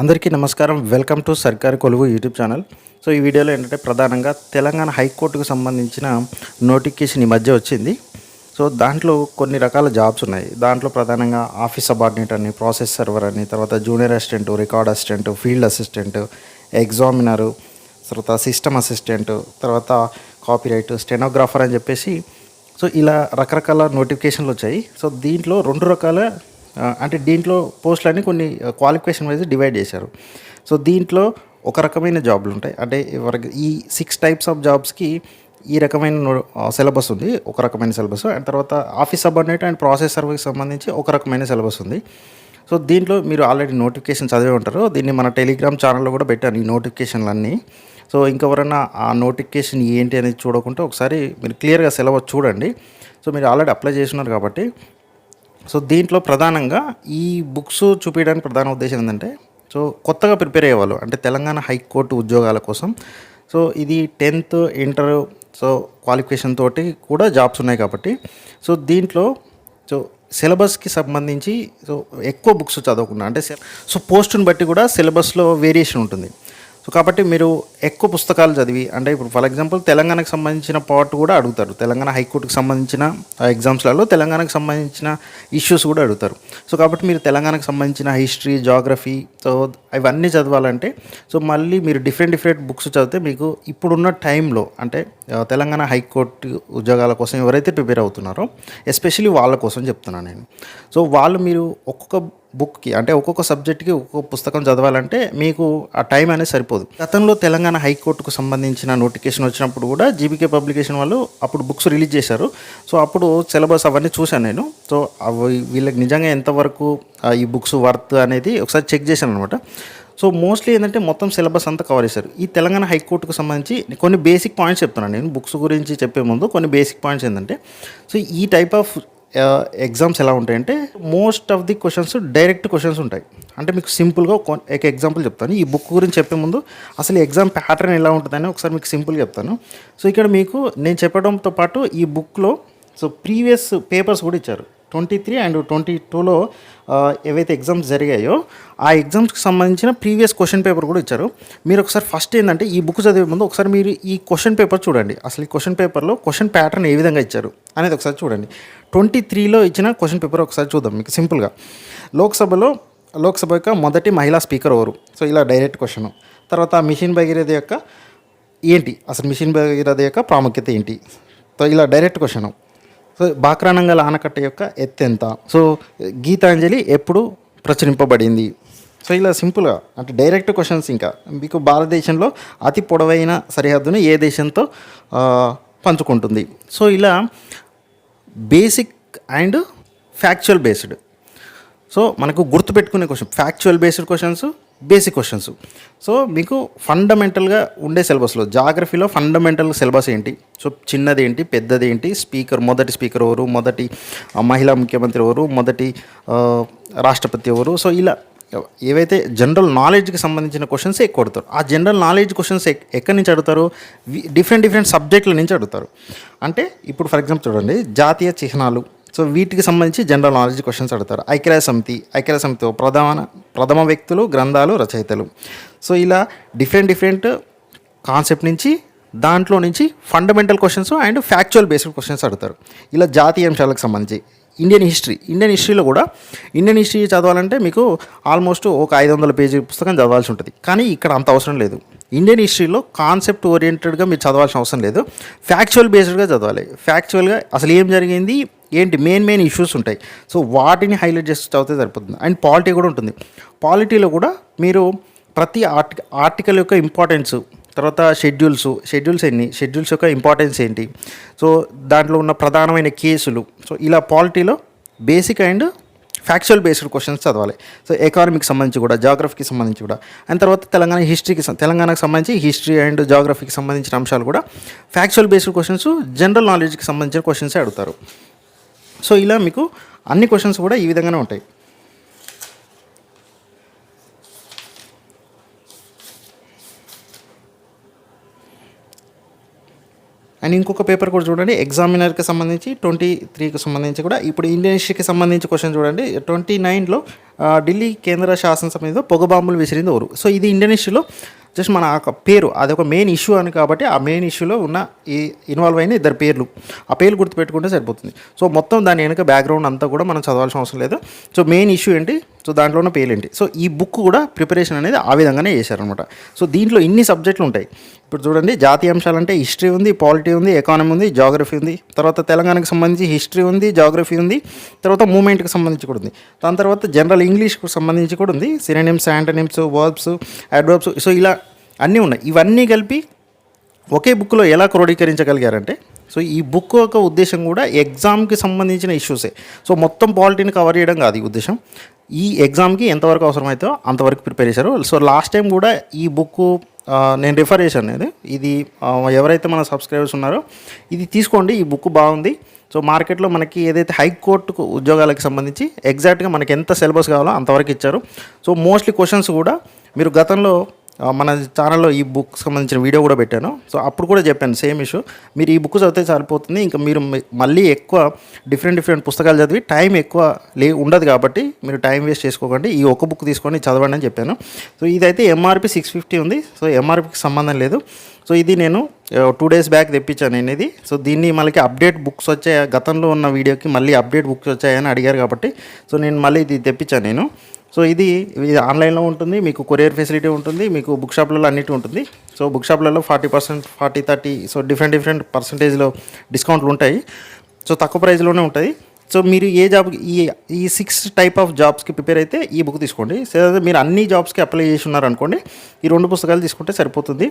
అందరికీ నమస్కారం. Welcome to సర్కారు కొలువు యూట్యూబ్ ఛానల్. సో ఈ వీడియోలో ఏంటంటే ప్రధానంగా తెలంగాణ హైకోర్టుకు సంబంధించిన నోటిఫికేషన్ ఈ మధ్య వచ్చింది. సో దాంట్లో కొన్ని రకాల జాబ్స్ ఉన్నాయి. దాంట్లో ప్రధానంగా ఆఫీస్ సబార్డినేట్ అని ప్రాసెస్ సర్వర్ అని తర్వాత junior assistant record assistant field assistant examiner తర్వాత సిస్టమ్ అసిస్టెంట్ తర్వాత కాపీరైట్ స్టెనోగ్రాఫర్ అని చెప్పేసి సో ఇలా రకరకాల నోటిఫికేషన్లు వచ్చాయి. సో దీంట్లో రెండు రకాల అంటే దీంట్లో పోస్టులన్నీ కొన్ని క్వాలిఫికేషన్ వైజ్ డివైడ్ చేశారు. సో దీంట్లో ఒక రకమైన జాబ్లు ఉంటాయి. అంటే ఈ సిక్స్ టైప్స్ ఆఫ్ జాబ్స్కి ఈ రకమైన సిలబస్ ఉంది. ఒక రకమైన సిలబస్ అండ్ తర్వాత ఆఫీస్ సబార్డినేట్ అండ్ ప్రాసెస్ సర్వీస్కి సంబంధించి ఒక రకమైన సిలబస్ ఉంది. సో దీంట్లో మీరు ఆల్రెడీ నోటిఫికేషన్ చదివే ఉంటారు. దీన్ని మన టెలిగ్రామ్ ఛానల్లో కూడా పెట్టాను ఈ నోటిఫికేషన్లన్నీ సో ఇంకెవరైనా ఆ నోటిఫికేషన్ ఏంటి అనేది చూడకుండా ఒకసారి మీరు క్లియర్గా సిలబస్ చూడండి. సో మీరు ఆల్రెడీ అప్లై చేస్తున్నారు కాబట్టి సో దీంట్లో ప్రధానంగా ఈ బుక్స్ చూపించడానికి ప్రధాన ఉద్దేశం ఏంటంటే సో కొత్తగా ప్రిపేర్ అయ్యేవాళ్ళు అంటే తెలంగాణ హైకోర్టు ఉద్యోగాల కోసం సో ఇది టెన్త్ ఇంటర్ సో క్వాలిఫికేషన్ తోటి కూడా జాబ్స్ ఉన్నాయి కాబట్టి సో దీంట్లో సో సిలబస్కి సంబంధించి సో ఎక్కువ బుక్స్ చదవకుండా అంటే సో పోస్టుని బట్టి కూడా సిలబస్లో వేరియేషన్ ఉంటుంది. సో కాబట్టి మీరు ఎక్కువ పుస్తకాలు చదివి అంటే ఇప్పుడు ఫర్ ఎగ్జాంపుల్ తెలంగాణకు సంబంధించిన పార్ట్ కూడా అడుగుతారు. తెలంగాణ హైకోర్టుకు సంబంధించిన ఎగ్జామ్స్లలో తెలంగాణకు సంబంధించిన ఇష్యూస్ కూడా అడుగుతారు. సో కాబట్టి మీరు తెలంగాణకు సంబంధించిన హిస్టరీ జాగ్రఫీ సో అవన్నీ చదవాలంటే సో మళ్ళీ మీరు డిఫరెంట్ డిఫరెంట్ బుక్స్ చదివితే మీకు ఇప్పుడున్న టైంలో అంటే తెలంగాణ హైకోర్టు ఉద్యోగాల కోసం ఎవరైతే ప్రిపేర్ అవుతున్నారో ఎస్పెషలీ వాళ్ళ కోసం చెప్తున్నాను నేను. సో వాళ్ళు మీరు ఒక్కొక్క బుక్కి అంటే ఒక్కొక్క సబ్జెక్ట్కి ఒక్కొక్క పుస్తకం చదవాలంటే మీకు ఆ టైం అనేది సరిపోదు. గతంలో తెలంగాణ హైకోర్టుకు సంబంధించిన నోటిఫికేషన్ వచ్చినప్పుడు కూడా జీబీకే పబ్లికేషన్ వాళ్ళు అప్పుడు బుక్స్ రిలీజ్ చేశారు. సో అప్పుడు సిలబస్ అవన్నీ చూశాను నేను. సో అవి వీళ్ళకి నిజంగా ఎంతవరకు ఈ బుక్స్ వర్త్ అనేది ఒకసారి చెక్ చేశాను అనమాట సో మోస్ట్లీ ఏంటంటే మొత్తం సిలబస్ అంతా కవర్ చేశారు. ఈ తెలంగాణ హైకోర్టుకు సంబంధించి కొన్ని బేసిక్ పాయింట్స్ చెప్తున్నాను నేను. బుక్స్ గురించి చెప్పే ముందు కొన్ని బేసిక్ పాయింట్స్ ఏంటంటే సో ఈ టైప్ ఆఫ్ ఎగ్జామ్స్ ఎలా ఉంటాయంటే most of the questions direct questions ఉంటాయి. అంటే మీకు సింపుల్గా ఒక ఎగ్జాంపుల్ చెప్తాను. ఈ బుక్ గురించి చెప్పే ముందు అసలు ఎగ్జామ్ ప్యాటర్న్ ఎలా ఉంటుందని ఒకసారి మీకు సింపుల్గా చెప్తాను. సో ఇక్కడ మీకు నేను చెప్పడంతో పాటు ఈ బుక్లో సో ప్రీవియస్ పేపర్స్ కూడా ఇచ్చారు. ట్వంటీ త్రీ అండ్ ట్వంటీ టూలో ఏవైతే ఎగ్జామ్స్ జరిగాయో ఆ ఎగ్జామ్స్కి సంబంధించిన ప్రీవియస్ క్వశ్చన్ పేపర్ కూడా ఇచ్చారు. మీరు ఒకసారి ఫస్ట్ ఏంటంటే ఈ బుక్ చదివే ముందు ఒకసారి మీరు ఈ క్వశ్చన్ పేపర్ చూడండి. అసలు ఈ క్వశ్చన్ పేపర్లో క్వశ్చన్ ప్యాటర్న్ ఏ విధంగా ఇచ్చారు అనేది ఒకసారి చూడండి. ట్వంటీ త్రీలో ఇచ్చిన క్వశ్చన్ పేపర్ ఒకసారి చూద్దాం మీకు సింపుల్గా. లోక్సభలో లోక్సభ యొక్క మొదటి మహిళా స్పీకర్ ఎవరు? సో ఇలా డైరెక్ట్ క్వశ్చన్. తర్వాత మిషన్ భగీరథ యొక్క ఏంటి? అసలు మిషన్ భగీరథ యొక్క ప్రాముఖ్యత ఏంటి? సో ఇలా డైరెక్ట్ క్వశ్చన్. సో బాక్రానంగల్ ఆనకట్ట యొక్క ఎత్తెంత సో గీతాంజలి ఎప్పుడు ప్రచురింపబడింది? సో ఇలా సింపుల్గా అంటే డైరెక్ట్ క్వశ్చన్స్ ఇంకా. మీకు భారతదేశంలో అతి పొడవైన సరిహద్దును ఏ దేశంతో పంచుకుంటుంది? సో ఇలా basic and factual based. So మనకు గుర్తుపెట్టుకునే question factual based questions basic questions so మీకు ఫండమెంటల్గా ఉండే సిలబస్లో జాగ్రఫీలో ఫండమెంటల్ సిలబస్ ఏంటి? సో చిన్నది ఏంటి? పెద్దది ఏంటి? స్పీకర్ మొదటి స్పీకర్ ఎవరు? మొదటి మహిళా ముఖ్యమంత్రి ఎవరు? మొదటి రాష్ట్రపతి ఎవరు? సో ఇలా ఏవైతే జనరల్ నాలెడ్జ్కి సంబంధించిన క్వశ్చన్స్ ఎక్కువ అడుగుతారు. ఆ జనరల్ నాలెడ్జ్ క్వశ్చన్స్ ఎక్కడి నుంచి అడుగుతారు? డిఫరెంట్ డిఫరెంట్ సబ్జెక్టుల నుంచి అడుగుతారు. అంటే ఇప్పుడు ఫర్ ఎగ్జాంపుల్ చూడండి జాతీయ చిహ్నాలు. సో వీటికి సంబంధించి జనరల్ నాలెడ్జ్ క్వశ్చన్స్ అడుగుతారు. ఐక్యరాజ్య సమితి ఐక్యరాజ్య సమితి ప్రధాన ప్రథమ వ్యక్తులు గ్రంథాలు రచయితలు. సో ఇలా డిఫరెంట్ డిఫరెంట్ కాన్సెప్ట్ నుంచి దాంట్లో నుంచి fundamental questions and factual based questions అడుగుతారు. ఇలా జాతీయ అంశాలకు సంబంధించి ఇండియన్ హిస్టరీ ఇండియన్ హిస్టరీలో కూడా ఇండియన్ హిస్టరీ చదవాలంటే మీకు ఆల్మోస్ట్ ఒక ఐదు వందల పేజీ పుస్తకం చదవాల్సి ఉంటుంది. కానీ ఇక్కడ అంత అవసరం లేదు. ఇండియన్ హిస్టరీలో కాన్సెప్ట్ ఓరియంటెడ్గా మీరు చదవాల్సిన అవసరం లేదు. ఫ్యాక్చువల్ బేస్డ్గా చదవాలి. ఫ్యాక్చువల్గా అసలు ఏం జరిగింది? ఏంటి మెయిన్ మెయిన్ ఇష్యూస్ ఉంటాయి. సో వాటిని హైలైట్ చేసి చదివితే సరిపోతుంది. అండ్ పాలిటీ కూడా ఉంటుంది. పాలిటీలో కూడా మీరు ప్రతి ఆర్టి ఆర్టికల్ యొక్క ఇంపార్టెన్స్ తర్వాత షెడ్యూల్స్ షెడ్యూల్స్ ఎన్ని షెడ్యూల్స్ యొక్క ఇంపార్టెన్స్ ఏంటి? సో దాంట్లో ఉన్న ప్రధానమైన కేసులు. సో ఇలా పాలిటీలో basic and factual based questions చదవాలి. సో ఎకానమీకి సంబంధించి కూడా జాగ్రఫీకి సంబంధించి కూడా అండ్ తర్వాత తెలంగాణ హిస్టరీకి తెలంగాణకు సంబంధించి హిస్టరీ అండ్ జాగ్రఫీకి సంబంధించిన అంశాలు కూడా ఫ్యాక్చువల్ బేస్డ్ క్వశ్చన్స్ జనరల్ నాలెడ్జ్కి సంబంధించిన క్వశ్చన్సే అడుగుతారు. సో ఇలా మీకు అన్ని క్వశ్చన్స్ కూడా ఈ విధంగానే ఉంటాయి. అండ్ ఇంకొక పేపర్ కూడా చూడండి ఎగ్జామినర్కి సంబంధించి ట్వంటీ త్రీకి సంబంధించి కూడా. ఇప్పుడు ఇండియన్ హిస్టరీకి సంబంధించి క్వశ్చన్ చూడండి ట్వంటీ నైన్లో ఢిల్లీ కేంద్ర శాసనసభ మీద పొగబాంబులు విసిరింది ఓరు సో ఇది ఇండియన్ హిస్టరీలో జస్ట్ మన ఆ పేరు అది ఒక మెయిన్ ఇష్యూ అని కాబట్టి ఆ మెయిన్ ఇష్యూలో ఉన్న ఈ ఇన్వాల్వ్ అయిన ఇద్దరు పేర్లు ఆ పేర్లు గుర్తుపెట్టుకుంటే సరిపోతుంది. సో మొత్తం దాని వెనుక బ్యాక్గ్రౌండ్ అంతా కూడా మనం చదవాల్సిన అవసరం లేదు. సో మెయిన్ ఇష్యూ ఏంటి? సో దాంట్లో ఉన్న పేలేంటి? సో ఈ బుక్ కూడా ప్రిపరేషన్ అనేది ఆ విధంగానే చేశారనమాట సో దీంట్లో ఇన్ని సబ్జెక్టులు ఉంటాయి. ఇప్పుడు చూడండి జాతీయ అంశాలంటే హిస్టరీ ఉంది పాలిటీ ఉంది ఎకానమీ ఉంది జాగ్రఫీ ఉంది తర్వాత తెలంగాణకు సంబంధించి హిస్టరీ ఉంది జాగ్రఫీ ఉంది తర్వాత మూమెంట్కి సంబంధించి కూడా ఉంది. దాని తర్వాత జనరల్ ఇంగ్లీష్కి సంబంధించి కూడా ఉంది. Synonyms antonyms verbs adverbs so ఇలా అన్నీ ఉన్నాయి. ఇవన్నీ కలిపి ఒకే బుక్లో ఎలా క్రోడీకరించగలిగారంటే సో ఈ బుక్ యొక్క ఉద్దేశం కూడా ఎగ్జామ్కి సంబంధించిన ఇష్యూసే. సో మొత్తం పాలిటీని కవర్ చేయడం కాదు ఈ ఉద్దేశం. ఈ ఎగ్జామ్కి ఎంతవరకు అవసరమైతే అంతవరకు ప్రిపేర్ చేశారు. సో లాస్ట్ టైం కూడా ఈ బుక్ నేను రిఫర్ చేశాను ఇది ఇది ఎవరైతే మన సబ్స్క్రైబర్స్ ఉన్నారో ఇది తీసుకోండి ఈ బుక్ బాగుంది. సో మార్కెట్లో మనకి ఏదైతే హైకోర్టుకు ఉద్యోగాలకు సంబంధించి ఎగ్జాక్ట్గా మనకి ఎంత సిలబస్ కావాలో అంతవరకు ఇచ్చారు. సో మోస్ట్లీ క్వశ్చన్స్ కూడా మీరు గతంలో మన ఛానల్లో ఈ బుక్ సంబంధించిన వీడియో కూడా పెట్టాను. సో అప్పుడు కూడా చెప్పాను సేమ్ ఇష్యూ మీరు ఈ బుక్ చదివితే సరిపోతుంది. ఇంకా మీరు మళ్ళీ ఎక్కువ డిఫరెంట్ డిఫరెంట్ పుస్తకాలు చదివి టైం ఎక్కువ లే ఉండదు కాబట్టి మీరు టైం వేస్ట్ చేసుకోకండి. ఈ ఒక బుక్ తీసుకొని చదవండి అని చెప్పాను. సో ఇదైతే ఎంఆర్పి సిక్స్ ఫిఫ్టీ ఉంది. సో ఎంఆర్పికి సంబంధం లేదు. సో ఇది నేను టూ డేస్ బ్యాక్ తెప్పించాను నేను ఇది సో దీన్ని మళ్ళీ అప్డేట్ బుక్స్ వచ్చాయి? గతంలో ఉన్న వీడియోకి మళ్ళీ అప్డేట్ బుక్స్ వచ్చాయని అడిగారు కాబట్టి. సో నేను మళ్ళీ ఇది తెప్పించాను నేను. సో ఇది ఇది ఆన్లైన్లో ఉంటుంది మీకు కొరియర్ ఫెసిలిటీ ఉంటుంది మీకు బుక్ షాప్లలో అన్నిటి ఉంటుంది. So book షాప్లలో forty percent forty thirty so different different పర్సంటేజ్లో డిస్కౌంట్లు ఉంటాయి. సో తక్కువ ప్రైస్లోనే ఉంటుంది సో మీరు ఏ జాబ్ ఈ ఈ సిక్స్ టైప్ ఆఫ్ జాబ్స్కి ప్రిపేర్ అయితే ఈ బుక్ తీసుకోండి. లేదా మీరు అన్ని జాబ్స్కి అప్లై చేసి ఉన్నారనుకోండి ఈ రెండు పుస్తకాలు తీసుకుంటే సరిపోతుంది.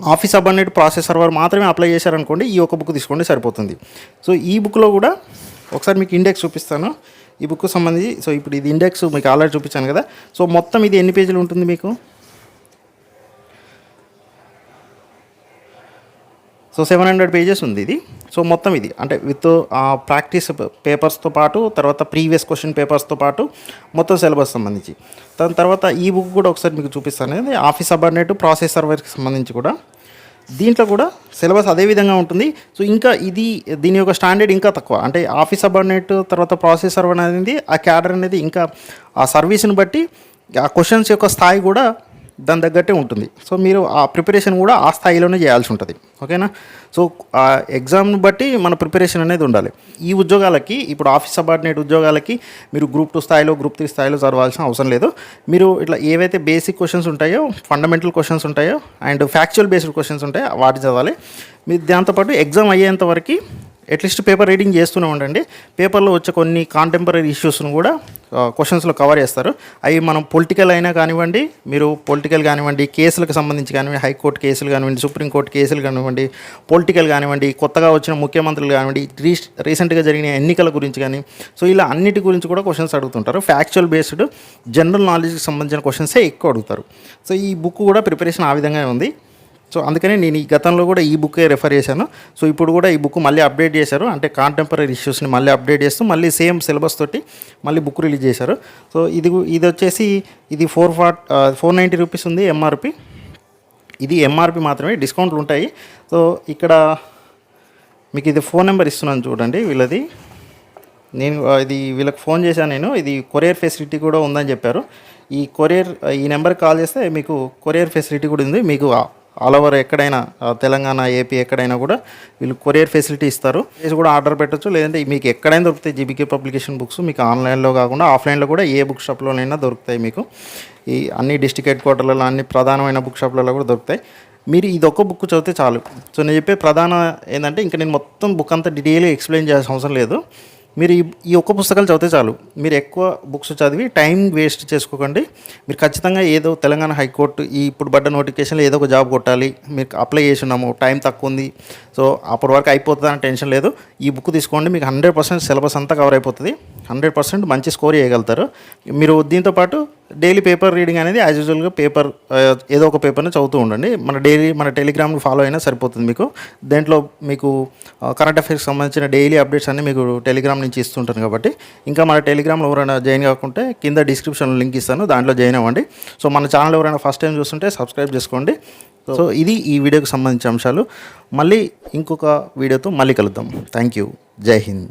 ఆఫీస్ సబార్డినేట్ ప్రాసెసర్ వారు మాత్రమే అప్లై చేశారనుకోండి ఈ ఒక బుక్ తీసుకోండి సరిపోతుంది. సో ఈ బుక్లో కూడా ఒకసారి మీకు ఇండెక్స్ చూపిస్తాను. ఈ బుక్ సంబంధించి సో ఇప్పుడు ఇది ఇండెక్స్ మీకు ఆల్రెడీ చూపించాను కదా. సో మొత్తం ఇది ఎన్ని పేజీలు ఉంటుంది మీకు? సో సెవెన్ హండ్రెడ్ పేజెస్ ఉంది ఇది. సో మొత్తం ఇది అంటే విత్ ప్రాక్టీస్ పేపర్స్తో పాటు తర్వాత ప్రీవియస్ క్వశ్చన్ పేపర్స్తో పాటు మొత్తం సిలబస్ సంబంధించి. దాని తర్వాత ఈ బుక్ కూడా ఒకసారి మీకు చూపిస్తాను. ఆఫీస్ సబార్డినేట్ ప్రాసెస్ సర్వర్కి సంబంధించి కూడా. దీంట్లో కూడా సిలబస్ అదే విధంగా ఉంటుంది. సో ఇంకా ఇది దీని యొక్క స్టాండర్డ్ ఇంకా తక్కువ. అంటే ఆఫీస్ సబార్డినేట్ తర్వాత ప్రాసెస్ సర్వర్ అనేది ఆ క్యాడర్ అనేది ఇంకా ఆ సర్వీస్ని బట్టి ఆ క్వశ్చన్స్ యొక్క స్థాయి కూడా దాని తగ్గట్టే ఉంటుంది. సో మీరు ఆ ప్రిపరేషన్ కూడా ఆ స్థాయిలోనే చేయాల్సి ఉంటుంది. ఓకేనా? సో ఆ ఎగ్జామ్ని బట్టి మన ప్రిపరేషన్ అనేది ఉండాలి. ఈ ఉద్యోగాలకి ఇప్పుడు ఆఫీస్ సబార్డినేట్ ఉద్యోగాలకి మీరు గ్రూప్ టూ స్థాయిలో గ్రూప్ త్రీ స్థాయిలో చదవాల్సిన అవసరం లేదు. మీరు ఇట్లా ఏవైతే బేసిక్ క్వశ్చన్స్ ఉంటాయో ఫండమెంటల్ క్వశ్చన్స్ ఉంటాయో అండ్ ఫ్యాక్చువల్ బేస్డ్ క్వశ్చన్స్ ఉంటాయో వాటి చదవాలి. మీరు దాంతోపాటు ఎగ్జామ్ అయ్యేంత వరకు అట్లీస్ట్ పేపర్ రీడింగ్ చేస్తూనే ఉండండి. పేపర్లో వచ్చే కొన్ని కాంటెంపరీ ఇష్యూస్ను కూడా క్వశ్చన్స్లో కవర్ చేస్తారు. అవి మనం పొలిటికల్ అయినా కానివ్వండి మీరు పొలిటికల్ కానివ్వండి కేసులకు సంబంధించి కానివ్వండి హైకోర్టు కేసులు కానివ్వండి సుప్రీంకోర్టు కేసులు కానివ్వండి పొలిటికల్ కానివ్వండి కొత్తగా వచ్చిన ముఖ్యమంత్రులు కానివ్వండి రీ రీసెంట్గా జరిగిన ఎన్నికల గురించి కానీ సో ఇలా అన్నిటి గురించి కూడా క్వశ్చన్స్ అడుగుతుంటారు. ఫ్యాక్చువల్ బేస్డ్ జనరల్ నాలెడ్జ్కి సంబంధించిన క్వశ్చన్సే ఎక్కువ అడుగుతారు. సో ఈ బుక్ కూడా ప్రిపరేషన్ ఆ విధంగా ఉంది. సో అందుకని నేను ఈ గతంలో కూడా ఈ బుక్కే రెఫర్ చేశాను. సో ఇప్పుడు కూడా ఈ బుక్ మళ్ళీ అప్డేట్ చేశారు. అంటే కాంటెంపరీ ఇష్యూస్ని మళ్ళీ అప్డేట్ చేస్తూ మళ్ళీ సేమ్ సిలబస్ తోటి మళ్ళీ బుక్ రిలీజ్ చేశారు. సో ఇది ఇది వచ్చేసి ఇది four fort four ninety rupees ఉంది ఎంఆర్పి ఇది ఎంఆర్పి మాత్రమే డిస్కౌంట్లు ఉంటాయి. సో ఇక్కడ మీకు ఇది ఫోన్ నెంబర్ ఇస్తున్నాను చూడండి వీళ్ళది. నేను ఇది వీళ్ళకి ఫోన్ చేశాను నేను. ఇది కొరియర్ ఫెసిలిటీ కూడా ఉందని చెప్పారు. ఈ కొరియర్ ఈ నెంబర్కి కాల్ చేస్తే మీకు కొరియర్ ఫెసిలిటీ కూడా ఉంది. మీకు ఆల్ ఓవర్ ఎక్కడైనా తెలంగాణ ఏపీ ఎక్కడైనా కూడా వీళ్ళు కొరియర్ ఫెసిలిటీ ఇస్తారు. చేసి కూడా ఆర్డర్ పెట్టచ్చు లేదంటే మీకు ఎక్కడైనా దొరుకుతాయి జీబీకే పబ్లికేషన్ బుక్స్ మీకు ఆన్లైన్లో కాకుండా ఆఫ్లైన్లో కూడా ఏ బుక్ షాప్లోనైనా దొరుకుతాయి మీకు. ఈ అన్ని డిస్టిక్ హెడ్ క్వార్టర్లలో అన్ని ప్రధానమైన బుక్ షాప్లలో కూడా దొరుకుతాయి. మీరు ఇది ఒక్క బుక్ చదివితే చాలు. సో నేను చెప్పే ప్రధాన ఏంటంటే ఇంకా నేను మొత్తం బుక్ అంతా డీటెయిల్గా ఎక్స్ప్లెయిన్ చేయాల్సిన అవసరం లేదు. మీరు ఈ ఒక్క పుస్తకాలు చదివితే చాలు. మీరు ఎక్కువ బుక్స్ చదివి టైం వేస్ట్ చేసుకోకండి. మీరు ఖచ్చితంగా ఏదో తెలంగాణ హైకోర్టు ఈ ఇప్పుడు పడ్డ నోటిఫికేషన్లో ఏదో ఒక జాబ్ కొట్టాలి. మీరు అప్లై చేసి ఉన్నాము. టైం తక్కువ ఉంది. సో అప్పటి వరకు అయిపోతుందని టెన్షన్ లేదు. ఈ బుక్ తీసుకోండి. మీకు హండ్రెడ్ పర్సెంట్ సిలబస్ అంతా కవర్ అయిపోతుంది. హండ్రెడ్ పర్సెంట్ మంచి స్కోర్ చేయగలుగుతారు. మీరు దీంతో పాటు డైలీ పేపర్ రీడింగ్ అనేది యాజ్ యూజువల్గా పేపర్ ఏదో ఒక పేపర్ని చదువుతూ ఉండండి. మన డైలీ మన టెలిగ్రామ్ ఫాలో అయినా సరిపోతుంది మీకు. దేంట్లో మీకు కరెంట్ అఫైర్స్ సంబంధించిన డైలీ అప్డేట్స్ అన్ని మీకు టెలిగ్రామ్ నుంచి ఇస్తుంటాను కాబట్టి. ఇంకా మన టెలిగ్రామ్లో ఎవరైనా జాయిన్ కాకుంటే కింద డిస్క్రిప్షన్లో లింక్ ఇస్తాను. దాంట్లో జాయిన్ అవ్వండి. సో మన ఛానల్ ఎవరైనా ఫస్ట్ టైం చూస్తుంటే సబ్స్క్రైబ్ చేసుకోండి. సో ఇది ఈ వీడియోకి సంబంధించిన అంశాలు. మళ్ళీ ఇంకొక వీడియోతో మళ్ళీ కలుద్దాం. Thank you. జై హింద్.